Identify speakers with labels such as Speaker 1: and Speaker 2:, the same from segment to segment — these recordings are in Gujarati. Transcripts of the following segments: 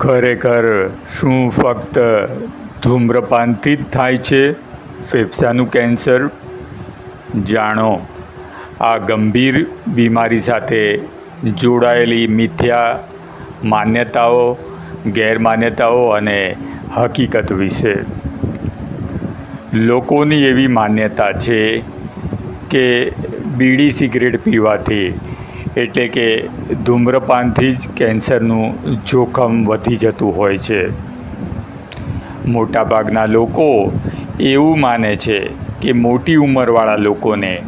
Speaker 1: ખરેખર શું ફક્ત ધૂમ્રપાનથી જ થાય છે? ફેફસાનું કેન્સર? જાણો, આ ગંભીર બીમારી સાથે જોડાયેલી મિથ્યા માન્યતાઓ, ગેરમાન્યતાઓ અને હકીકત વિશે. લોકોની એવી માન્યતા છે કે બીડી સિગરેટ પીવાથી એટલે કે ધૂમ્રપાનથી જ કેન્સરનું જોખમ વધી જતું હોય છે. મોટાભાગના લોકો એવું માને છે કે મોટી ઉંમરવાળા લોકોને,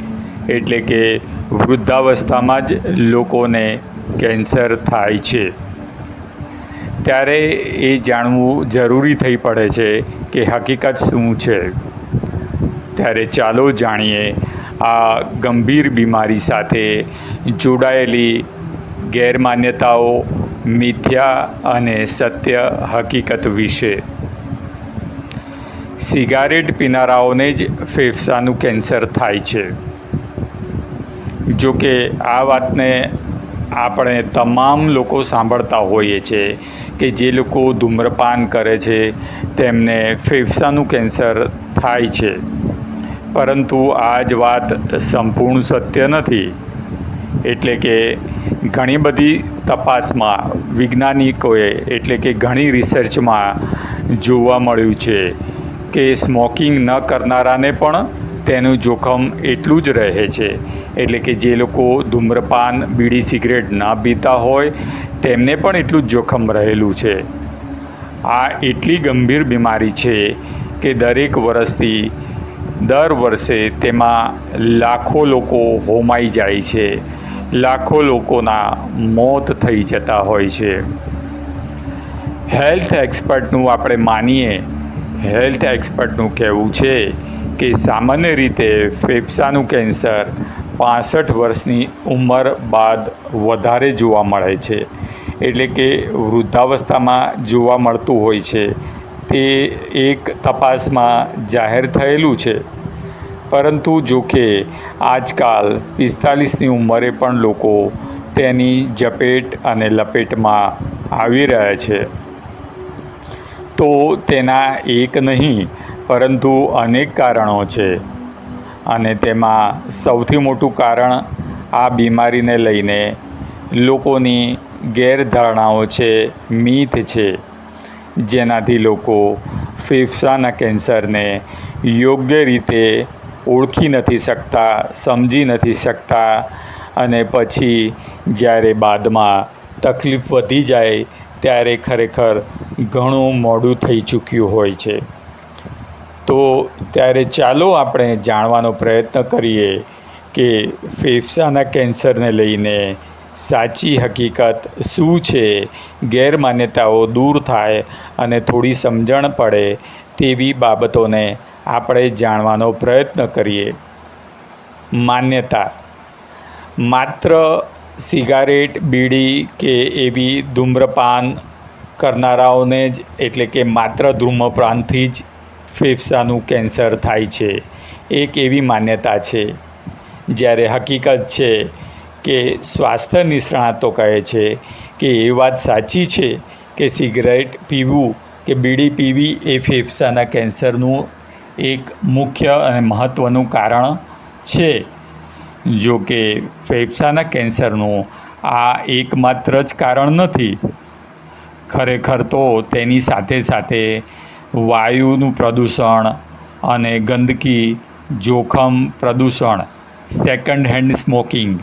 Speaker 1: એટલે કે વૃદ્ધાવસ્થામાં જ લોકોને કેન્સર થાય છે. ત્યારે એ જાણવું જરૂરી થઈ પડે છે કે હકીકત શું છે. ત્યારે ચાલો જાણીએ આ ગંભીર બીમારી સાથે જોડાયેલી ગેરમાન્યતાઓ, મિથ્યા અને સત્ય હકીકત વિશે. સિગારેટ પીનારાઓને જ ફેફસાનું કેન્સર થાય છે. જો કે આ વાતને આપણે તમામ લોકો સાંભળતા હોઈએ છીએ કે જે લોકો ધૂમ્રપાન કરે છે, તેમને ફેફસાનું કેન્સર થાય છે. પરંતુ આ જ વાત સંપૂર્ણ સત્ય નથી. એટલે કે ઘણી બધી તપાસમાં વૈજ્ઞાનિકોએ એટલે કે ઘણી રિસર્ચમાં જોવા મળ્યું છે કે સ્મોકિંગ ન કરનારાને પણ તેનું જોખમ એટલું જ રહે છે. એટલે કે જે લોકો ધૂમ્રપાન, બીડી સિગરેટ ન પીતા હોય, તેમને પણ એટલું જ જોખમ રહેલું છે. આ એટલી ગંભીર બીમારી છે કે દરેક વર્ષથી દર વર્ષે તેમાં લાખો લોકો હોમાઈ જાય છે. લાખો લોકોના મોત થઈ જતા હોય છે. હેલ્થ એક્સપર્ટનું આપણે માનીએ. હેલ્થ એક્સપર્ટનું કહેવું છે કે સામાન્ય રીતે ફેફસાનું કેન્સર પાસઠ વર્ષની ઉંમર બાદ વધારે જોવા મળે છે. એટલે કે વૃદ્ધાવસ્થામાં જોવા મળતું હોય છે. તે એક તપાસમાં જાહેર થયેલું છે. પરંતુ જો કે આજકાલ પિસ્તાલીસની ઉંમરે પણ લોકો તેની ઝપેટ અને લપેટમાં આવી રહ્યા છે. તો તેના એક નહીં, પરંતુ અનેક કારણો છે. અને તેમાં સૌથી મોટું કારણ આ બીમારીને લઈને લોકોની ગેરધારણાઓ છે મીથ છે. જેનાથી લોકો ફેફસાના કેન્સરને યોગ્ય રીતે ઓળખી નથી શકતા, સમજી નથી શકતા અને પછી જ્યારે બાદમાં તકલીફ વધી જાય ત્યારે ખરેખર ઘણું મોડું થઈ ચૂક્યું હોય છે. તો ત્યારે ચાલો આપણે જાણવાનો પ્રયત્ન કરીએ કે ફેફસાના કેન્સરને લઈને સાચી હકીકત શું છે, ગેરમાન્યતાઓ દૂર થાય અને થોડી સમજણ પડે તેવી બાબતોને આપણે જાણવાનો પ્રયત્ન કરીએ. માન્યતા. માત્ર સિગારેટ, બીડી કે એવી ધૂમ્રપાન કરનારાઓને જ, એટલે કે માત્ર ધૂમ્રપાનથી જ ફેફસાનું કેન્સર થાય છે. એક એવી માન્યતા છે. જ્યારે હકીકત છે કે સ્વાસ્થ્ય નિષ્ણાતો કહે છે કે એ વાત સાચી છે કે સિગરેટ પીવું કે બીડી પીવી એ ફેફસાના કેન્સરનું એક મુખ્ય અને મહત્ત્વનું કારણ છે. જો કે ફેફસાના કેન્સરનું આ એકમાત્ર જ કારણ નથી. ખરેખર તો તેની સાથે સાથે વાયુનું પ્રદૂષણ અને ગંદકી, જોખમ પ્રદૂષણ સેકન્ડ હેન્ડ સ્મોકિંગ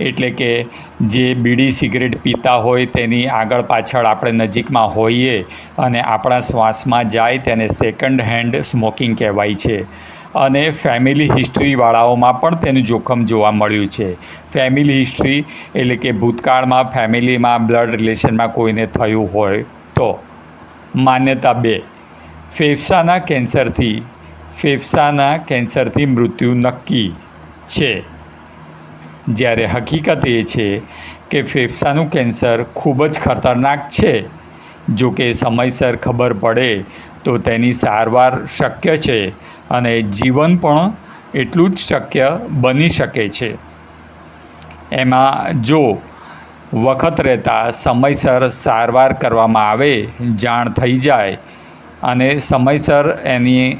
Speaker 1: એટલે કે જે બીડી સિગરેટ પીતા હોય તેની આગળ પાછળ આપણે નજીકમાં હોઈએ અને આપણા શ્વાસમાં જાય તેને સેકન્ડ હેન્ડ સ્મોકિંગ કહેવાય છે. અને ફેમિલી હિસ્ટ્રીવાળાઓમાં પણ તેનું જોખમ જોવા મળ્યું છે. ફેમિલી હિસ્ટ્રી એટલે કે ભૂતકાળમાં ફેમિલીમાં બ્લડ રિલેશનમાં કોઈને થયું હોય તો. માન્યતા બે, ફેફસાના કેન્સરથી ફેફસાના કેન્સરથી મૃત્યુ નક્કી છે. જ્યારે હકીકત એ છે કે ફેફસાનું કેન્સર ખૂબ જ ખતરનાક છે. જો કે સમયસર ખબર પડે તો તેની સારવાર શક્ય છે અને જીવન પણ એટલું જ શક્ય બની શકે છે. એમાં જો વખત રહેતાં સમયસર સારવાર કરવામાં આવે, જાણ થઈ જાય અને સમયસર એની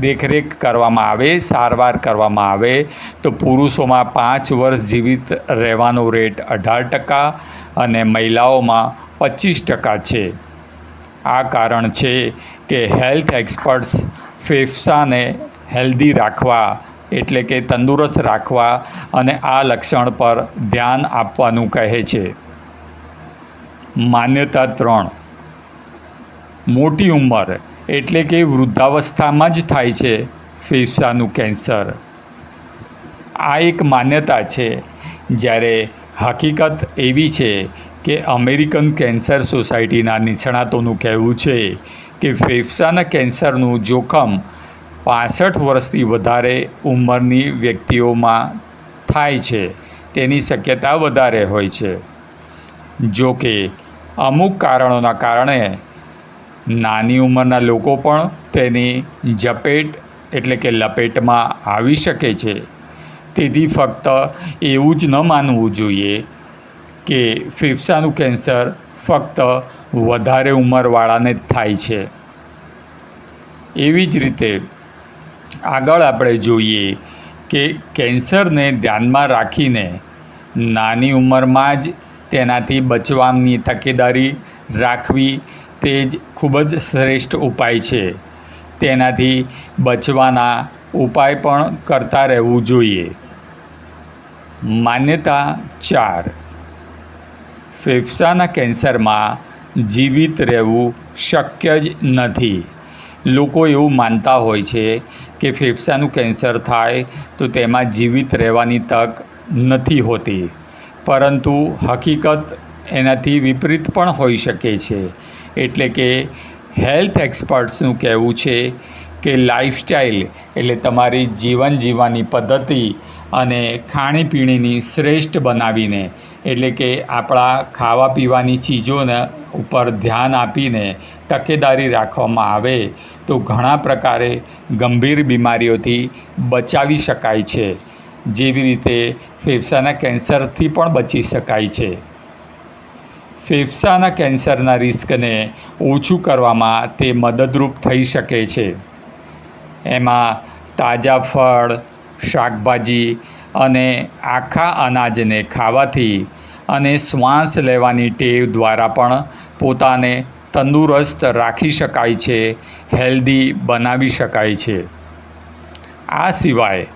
Speaker 1: દેખરેખ કરવામાં આવે, સારવાર કરવામાં આવે, તો પુરુષોમાં પાંચ વર્ષ જીવિત રહેવાનો રેટ અઢાર ટકા અને મહિલાઓમાં પચીસ ટકા છે. આ કારણ છે કે હેલ્થ એક્સપર્ટ્સ ફેફસાને હેલ્ધી રાખવા, એટલે કે તંદુરસ્ત રાખવા અને આ લક્ષણ પર ધ્યાન આપવાનું કહે છે. માન્યતા ત્રણ. મોટી ઉંમર એટલે કે વૃદ્ધાવસ્થામાં જ થાય છે ફેફસાનું કેન્સર. આ એક માન્યતા છે. જ્યારે હકીકત એવી છે કે અમેરિકન કેન્સર સોસાયટીના નિષ્ણાતોનું કહેવું છે કે ફેફસાના કેન્સરનું જોખમ પાસઠ વર્ષથી વધારે ઉંમરની વ્યક્તિઓમાં થાય છે. તેની શક્યતા વધારે હોય છે. જો કે અમુક કારણોના કારણે નાની ઉંમરના લોકો પણ તેની ઝપેટ એટલે કે લપેટમાં આવી શકે છે. તેથી ફક્ત એવું જ ન માનવું જોઈએ કે ફેફસાનું કેન્સર ફક્ત વધારે ઉંમરવાળાને જ થાય છે. એવી જ રીતે આગળ આપણે જોઈએ કે કેન્સરને ધ્યાનમાં રાખીને નાની ઉંમરમાં જ તેનાથી બચવાની તકેદારી રાખવી તે જ ખૂબ જ શ્રેષ્ઠ ઉપાય છે. તેનાથી બચવાના ઉપાય પણ કરતા રહેવું જોઈએ. માન્યતા ચાર. ફેફસાના કેન્સરમાં જીવિત રહેવું શક્ય જ નથી. લોકો એવું માનતા હોય છે કે ફેફસાનું કેન્સર થાય તો તેમાં જીવિત રહેવાની તક નથી હોતી. પરંતુ હકીકત એનાથી વિપરીત પણ હોઈ શકે છે. એટલે કે હેલ્થ એક્સપર્ટ્સનું કહેવું છે કે લાઈફસ્ટાઈલ એટલે તમારી જીવન જીવવાની પદ્ધતિ અને ખાણીપીણીની શ્રેષ્ઠ બનાવીને એટલે કે આપણા ખાવા પીવાની ચીજોને ઉપર ધ્યાન આપીને તકેદારી રાખવામાં આવે તો ઘણા પ્રકારે ગંભીર બીમારીઓથી બચાવી શકાય છે. જેવી રીતે ફેફસાના કેન્સરથી પણ બચી શકાય છે. ફેફસાના કેન્સરના રિસ્કને ઓછું કરવામાં તે મદદરૂપ થઈ શકે છે. એમાં તાજા ફળ, શાકભાજી અને આખા અનાજને ખાવાથી અને શ્વાસ લેવાની ટેવ દ્વારા પણ પોતાને તંદુરસ્ત રાખી શકાય છે, હેલ્ધી બનાવી શકાય છે. આ સિવાય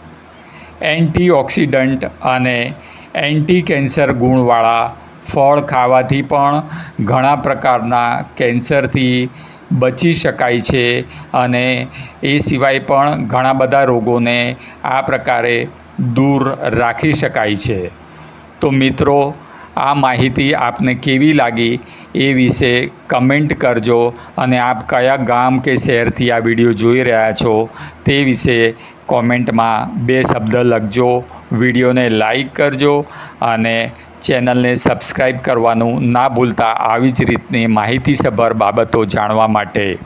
Speaker 1: એન્ટીઓક્સિડન્ટ અને એન્ટી કેન્સર ગુણવાળા ફળ ખાવાથી પણ ઘણા પ્રકારના કેન્સરથી બચી શકાય છે અને એ સિવાય પણ ઘણા બધા રોગોને આ પ્રકારે દૂર રાખી શકાય છે. તો મિત્રો, આ માહિતી આપને કેવી લાગી એ વિશે કમેન્ટ કરજો અને આપ કયા ગામ કે શહેરથી આ વીડિયો જોઈ રહ્યા છો તે વિશે કોમેન્ટમાં બે શબ્દ લખજો, વિડીયોને લાઈક કરજો અને ચેનલને સબસ્ક્રાઈબ કરવાનું ના ભૂલતા. આવી જ રીતની માહિતીસભર બાબતો જાણવા માટે